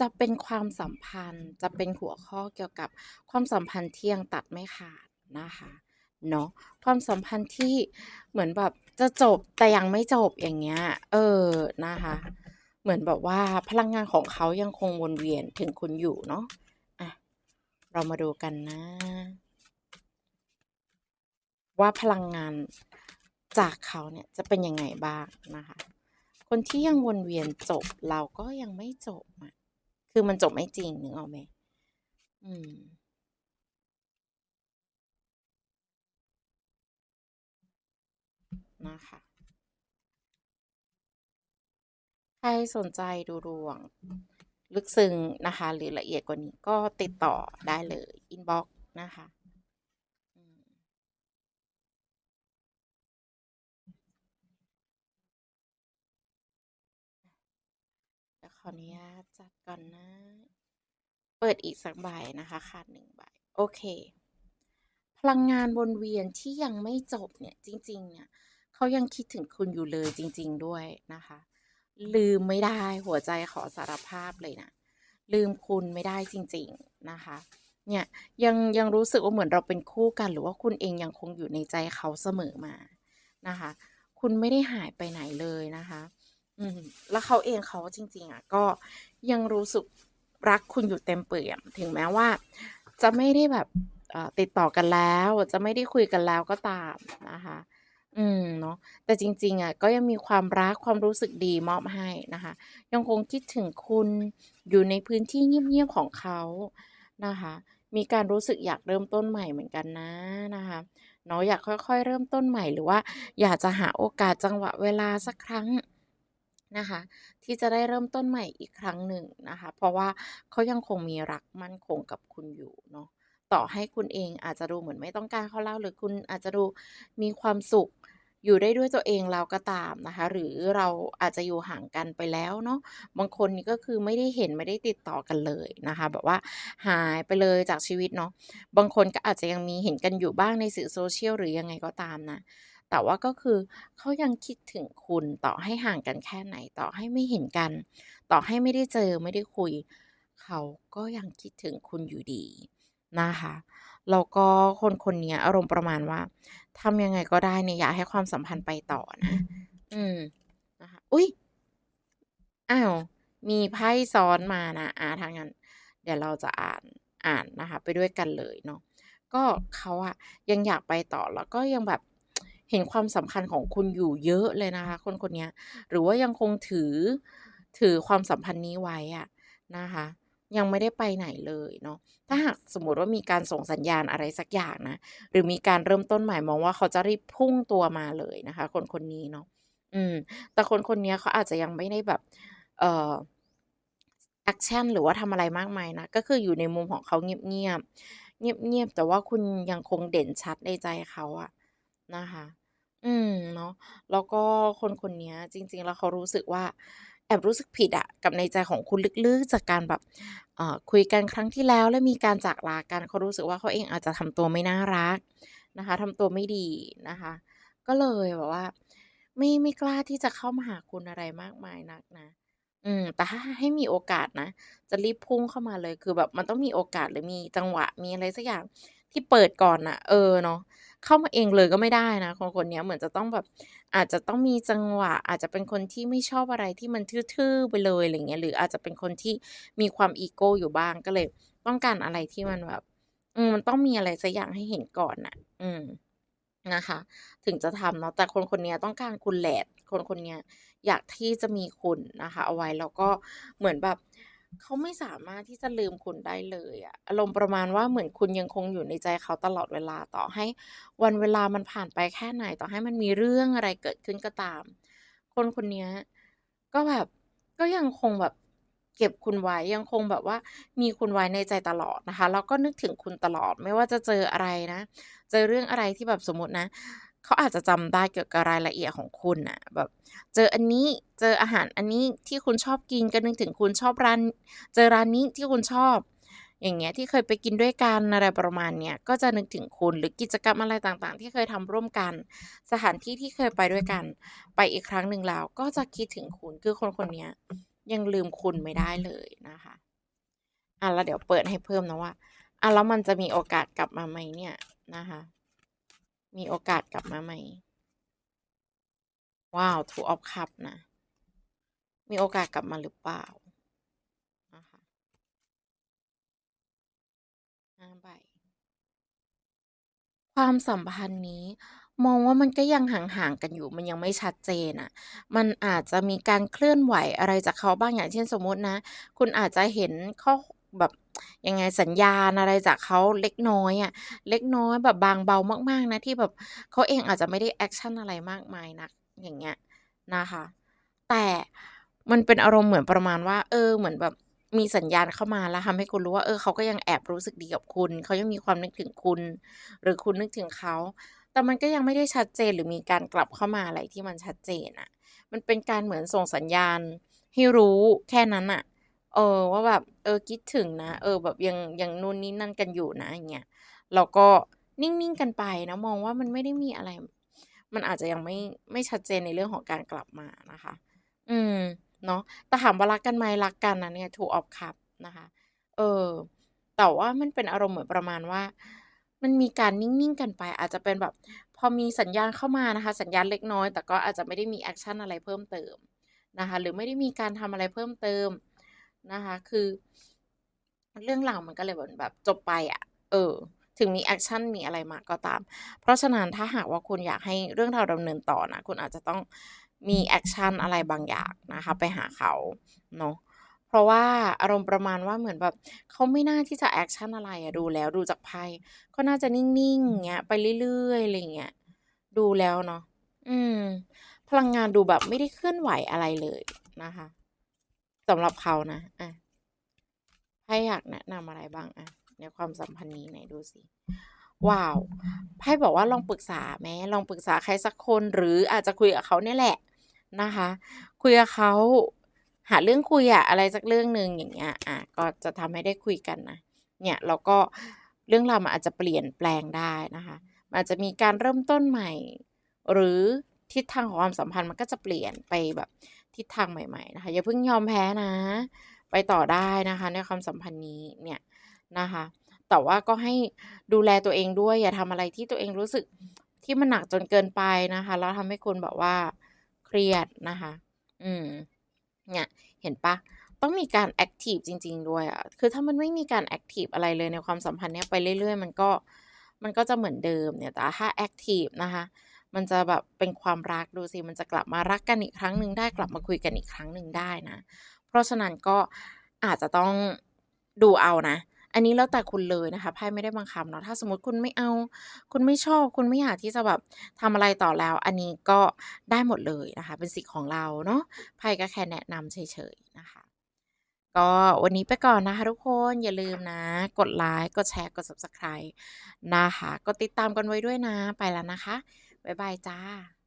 จะเป็นความสัมพันธ์ จะเป็นหัวข้อเกี่ยวกับความสัมพันธ์ที่ยังตัดไม่ขาดนะคะเนาะความสัมพันธ์ที่เหมือนแบบจะจบแต่ยังไม่จบอย่างเงี้ย เออนะคะ เหมือนแบบว่าพลังงานของเขายังคงวนเวียนถึงคุณอยู่เนาะอะเรามาดูกันนะ ว่าพลังงานจากเขาเนี่ยจะเป็นยังไงบ้างนะคะ คนที่ยังวนเวียนจบเราก็ยังไม่จบอะ คือมันจบไม่จริงนึกออกไหม?อืมนะคะใครสนใจดูดวง ลึกซึ้งนะคะ หรือละเอียดกว่านี้ก็ติดต่อได้เลย อินบ็อกซ์นะคะ อืม เดี๋ยว ขออนุญาตจัดก่อนนะ เปิดอีกสักใบนะคะขาด1ใบ โอเค พลังงานวนเวียนที่ยังไม่จบเนี่ย จริง ๆ เนี่ยเขายังคิดถึงคุณอยู่เลยจริง ๆ ด้วยนะคะ ลืมไม่ได้หัวใจขอสารภาพเลยนะ ลืมคุณไม่ได้จริง ๆ นะคะ เนี่ยยังยังรู้สึกว่าเหมือนเราเป็นคู่กัน หรือว่าคุณเองยังคงอยู่ในใจเขาเสมอมานะคะ คุณไม่ได้หายไปไหนเลยนะคะ อืมแล้วเขาเองเขาจริง ๆ อะ ก็ยังรู้สึกรักคุณอยู่เต็มเปี่ยม ถึงแม้ว่า จะไม่ได้แบบเอ่อติดต่อกันแล้ว จะไม่ได้คุยกันแล้วก็ตามนะคะ อืมเนาะแต่จริง ๆ อะ ก็ยังมีความรักความรู้สึกดีมอบให้นะคะ ยังคงคิดถึงคุณอยู่ในพื้นที่เงียบๆของเขานะคะ มีการรู้สึกอยากเริ่มต้นใหม่เหมือนกันนะนะคะเนาะอยากค่อย ๆ เริ่มต้นใหม่หรือว่า อยากจะหาโอกาสจังหวะเวลาสักครั้ง นะคะ ที่จะได้เริ่มต้นใหม่อีกครั้งหนึ่งนะคะ เพราะว่าเขายังคงมีรักมั่นคงกับคุณอยู่เนาะต่อให้คุณเองอาจจะดูเหมือนไม่ต้องการเขาแล้วหรือคุณอาจจะดูมีความสุขอยู่ได้ด้วยตัวเองแล้วก็ตามนะคะ หรือเราอาจจะอยู่ห่างกันไปแล้วเนาะบางคนนี่ก็คือไม่ได้เห็นไม่ได้ติดต่อกันเลยนะคะ แบบว่าหายไปเลยจากชีวิตเนาะบางคนก็อาจจะยังมีเห็นกันอยู่บ้างในสื่อ Social หรือยังไงก็ตามนะ แต่ว่าก็คือเขายังคิดถึงคุณต่อให้ห่างกันแค่ไหน ต่อให้ไม่เห็นกัน ต่อให้ไม่ได้เจอไม่ได้คุย เขาก็ยังคิดถึงคุณอยู่ดีนะคะแล้วก็คนคนนี้อารมณ์ประมาณว่าทำยังไงก็ได้เนี่ยอยากให้ความสัมพันธ์ไปต่อนะ อืมนะคะอุ๊ย!อ้าวมีไพ่ซ้อนมานะอ่าถ้างนั้น เดี๋ยวเราจะอ่านอ่านนะคะ ไปด้วยกันเลยเนาะก็เขาอะยังอยากไปต่อแล้วก็ยังแบบ เห็นความสำคัญของคุณอยู่เยอะเลยนะคะ คนคนนี้หรือว่ายังคงถือถือความสัมพันธ์นี้ไว้อะนะคะ ยังไม่ได้ไปไหนเลยเนาะถ้าหากสมมติว่ามีการส่งสัญญาณอะไรสักอย่างนะหรือมีการเริ่มต้นใหม่มองว่าเขาจะรีบพุ่งตัวมาเลยนะคะ คนคนนี้เนาะอืม แต่คนคนนี้เขาอาจจะยังไม่ได้แบบ เอ่อแอกชันหรือว่าทำอะไรมากมายนักก็คืออยู่ในมุมของเขาเงียบๆเงียบๆแต่ว่าคุณยังคงเด่นชัดในใจเขาอะนะคะ อืม เนาะ แล้วก็คนคนเนี้ย จริง ๆ แล้วเขารู้สึกว่า แอบรู้สึกผิดอะ กับในใจของคุณลึก ๆ จากการแบบ เอ่อ คุยกันครั้งที่แล้ว แล้วมีการจากลากัน เขารู้สึกว่า เขาเองอาจจะทำตัวไม่น่ารักนะคะ ทำตัวไม่ดีนะคะ ก็เลยแบบว่า ไม่ ไม่กล้าที่จะเข้ามาหาคุณอะไรมากมายนักนะ อืม แต่ถ้าให้มีโอกาสนะ จะรีบพุ่งเข้ามาเลย คือแบบมันต้องมีโอกาส หรือมีจังหวะ มีอะไรสักอย่าง ที่เปิดก่อนน่ะเออเนาะเข้ามาเองเลยก็ไม่ได้นะคนคนนี้เหมือนจะต้องแบบ อาจจะต้องมีจังหวะ อาจจะเป็นคนที่ไม่ชอบอะไรที่มันทื่อๆไปเลยอะไรเงี้ยหรืออาจจะเป็นคนที่มีความอีโก้อยู่บ้างก็เลย ต้องการอะไรที่มันแบบอืมมันต้องมีอะไรสักอย่างให้เห็นก่อนน่ะ อืมนะคะ ถึงจะทำเนาะแต่คนคนนี้ต้องการคุณแหละคนคนนี้อยากที่จะมีคุณนะคะ เอาไว้แล้วก็เหมือนแบบ เขาไม่สามารถที่จะลืมคุณได้เลยอะอารมณ์ประมาณว่าเหมือนคุณยังคงอยู่ในใจเขาตลอดเวลาต่อให้ วันเวลามันผ่านไปแค่ไหนต่อให้มันมีเรื่องอะไรเกิดขึ้นก็ตาม คนคนนี้ก็แบบก็ยังคงแบบเก็บคุณไว้ยังคงแบบว่ามีคุณไว้ในใจตลอดนะคะแล้วก็นึกถึงคุณตลอดไม่ว่าจะเจออะไรนะ เจอเรื่องอะไรที่แบบสมมตินะเขาอาจจะจำได้เกี่ยวกับรายละเอียดของคุณนะแบบ เจออันนี้ เจออาหารอันนี้ที่คุณชอบกินก็นึกถึงคุณชอบร้าน เจอร้านนี้ที่คุณชอบ อย่างเงี้ยที่เคยไปกินด้วยกันอะไรประมาณเนี้ยก็จะนึกถึงคุณหรือกิจกรรมอะไรต่างๆ ที่เคยทำร่วมกัน สถานที่ที่เคยไปด้วยกัน ไปอีกครั้งหนึ่งแล้วก็จะคิดถึงคุณคือคนคนนี้ยังลืมคุณไม่ได้เลยนะคะอะแล้วเดี๋ยวเปิดให้เพิ่มนะว่าอะแล้วมันจะมีโอกาสกลับมาไหมเนี่ยนะคะ มีโอกาสกลับมาไหมว้าว two of cup นะ มีโอกาสกลับมาหรือเปล่านะคะห้าใบความสัมพันธ์นี้มองว่ามันก็ยังห่างๆกันอยู่ มันยังไม่ชัดเจนอะมันอาจจะมีการเคลื่อนไหวอะไรจากเขาบ้างอย่างเช่นสมมตินะ คุณอาจจะเห็นข้อแบบยังไงสัญญาณอะไรจากเขาเล็กน้อยอะเล็กน้อยแบบบางเบามากๆนะที่แบบเขาเองอาจจะไม่ได้แอกชันอะไรมากมายนักอย่างเงี้ยนะคะ แต่ มันเป็นอารมณ์เหมือนประมาณว่า เออ เหมือนแบบมีสัญญาณเข้ามาแล้วทำให้คุณรู้ว่า เออเขาก็ยังแอบรู้สึกดีกับคุณ เขายังมีความนึกถึงคุณ หรือคุณนึกถึงเขา แต่มันก็ยังไม่ได้ชัดเจนหรือมีการกลับเข้ามาอะไรที่มันชัดเจนอะมันเป็นการเหมือนส่งสัญญาณให้รู้แค่นั้นน่ะ เออ ว่าแบบเออคิดถึงนะ เออ แบบยังยังนู่นนี่นั่นกันอยู่นะอย่างเงี้ยแล้วก็นิ่งๆกันไปนะมองว่ามันไม่ได้มีอะไร มันอาจจะยังไม่ไม่ชัดเจนในเรื่องของการกลับมานะคะ อืม เนาะแต่ถามว่ารักกันไหมรักกันนะเนี่ย two of cup นะคะ เออ แต่ว่ามันเป็นอารมณ์เหมือนประมาณว่า มันมีการนิ่งๆกันไป อาจจะเป็นแบบ พอมีสัญญาณเข้ามานะคะ สัญญาณเล็กน้อย แต่ก็อาจจะไม่ได้มีแอกชันอะไรเพิ่มเติมนะคะ หรือไม่ได้มีการทำอะไรเพิ่มเติมนะคะ คือ เรื่องราวมันก็เลยแบบจบไปอะเออ ถึงมีแอกชันมีอะไรมาก็ตาม เพราะฉะนั้นถ้าหากว่าคุณอยากให้เรื่องราวดำเนินต่อนะคุณอาจจะต้อง มีแอกชันอะไรบางอย่างนะคะ ไปหาเขาเนาะเพราะว่าอารมณ์ประมาณว่าเหมือนแบบเขาไม่น่าที่จะแอกชันอะไรอะดูแล้วดูจากไพ่ก็น่าจะนิ่งๆเงี้ยไปเรื่อยๆอะไรเงี้ยดูแล้วเนาะอืม พลังงานดูแบบไม่ได้เคลื่อนไหวอะไรเลยนะคะสำหรับเขานะอะไพ่อยากแนะนำอะไรบ้างอะในความสัมพันธ์นี้ไหนดูสิว้าวไพ่บอกว่าลองปรึกษาไหมลองปรึกษาใครสักคนหรืออาจจะคุยกับเขาเนี่ยแหละ นะคะ คุยกับเขาหาเรื่องคุยอะอะไรสักเรื่องหนึ่งอย่างเงี้ยอ่าก็จะทำให้ได้คุยกันนะเนี่ยแล้วก็เรื่องราวมันอาจจะเปลี่ยนแปลงได้นะคะอาจจะมีการเริ่มต้นใหม่ หรือทิศทางของความสัมพันธ์มันก็จะเปลี่ยนไปแบบทิศทางใหม่ๆนะคะอย่าเพิ่งยอมแพ้นะ ไปต่อได้นะคะ ในความสัมพันธ์นี้เนี่ยนะคะ แต่ว่าก็ให้ดูแลตัวเองด้วย อย่าทำอะไรที่ตัวเองรู้สึกที่มันหนักจนเกินไปนะคะแล้วทำให้คุณแบบว่า เครียดนะคะ อืม เนี่ย เห็นปล่าต้องมีการแอกทิฟจริง ๆ ด้วยอะคือถ้ามันไม่มีการแอกทิฟอะไรเลยในความสัมพันธ์เนี้ยไปเรื่อย ๆ มันก็มันก็จะเหมือนเดิมเนี่ย แต่ถ้าแอกทิฟนะคะ มันจะแบบเป็นความรักดูสิ มันจะกลับมารักกันอีกครั้งหนึ่งได้กลับมาคุยกันอีกครั้งหนึ่งได้นะ เพราะฉะนั้นก็อาจจะต้องดูเอานะ อันนี้แล้วแต่คุณเลยนะคะไพ่ไม่ได้บังคับเนาะถ้าสมมติคุณไม่เอา คุณไม่ชอบคุณไม่อยากที่จะแบบทำอะไรต่อแล้ว อันนี้ก็ได้หมดเลยนะคะ เป็นสิทธิ์ของเราเนาะไพ่ก็แค่แนะนำเฉยๆนะคะก็วันนี้ไปก่อนนะคะทุกคนอย่าลืมนะ กดไลก์กดแชร์กด Subscribe นะคะ กดติดตามกันไว้ด้วยนะไปแล้วนะคะ บ๊ายบายจ้ะ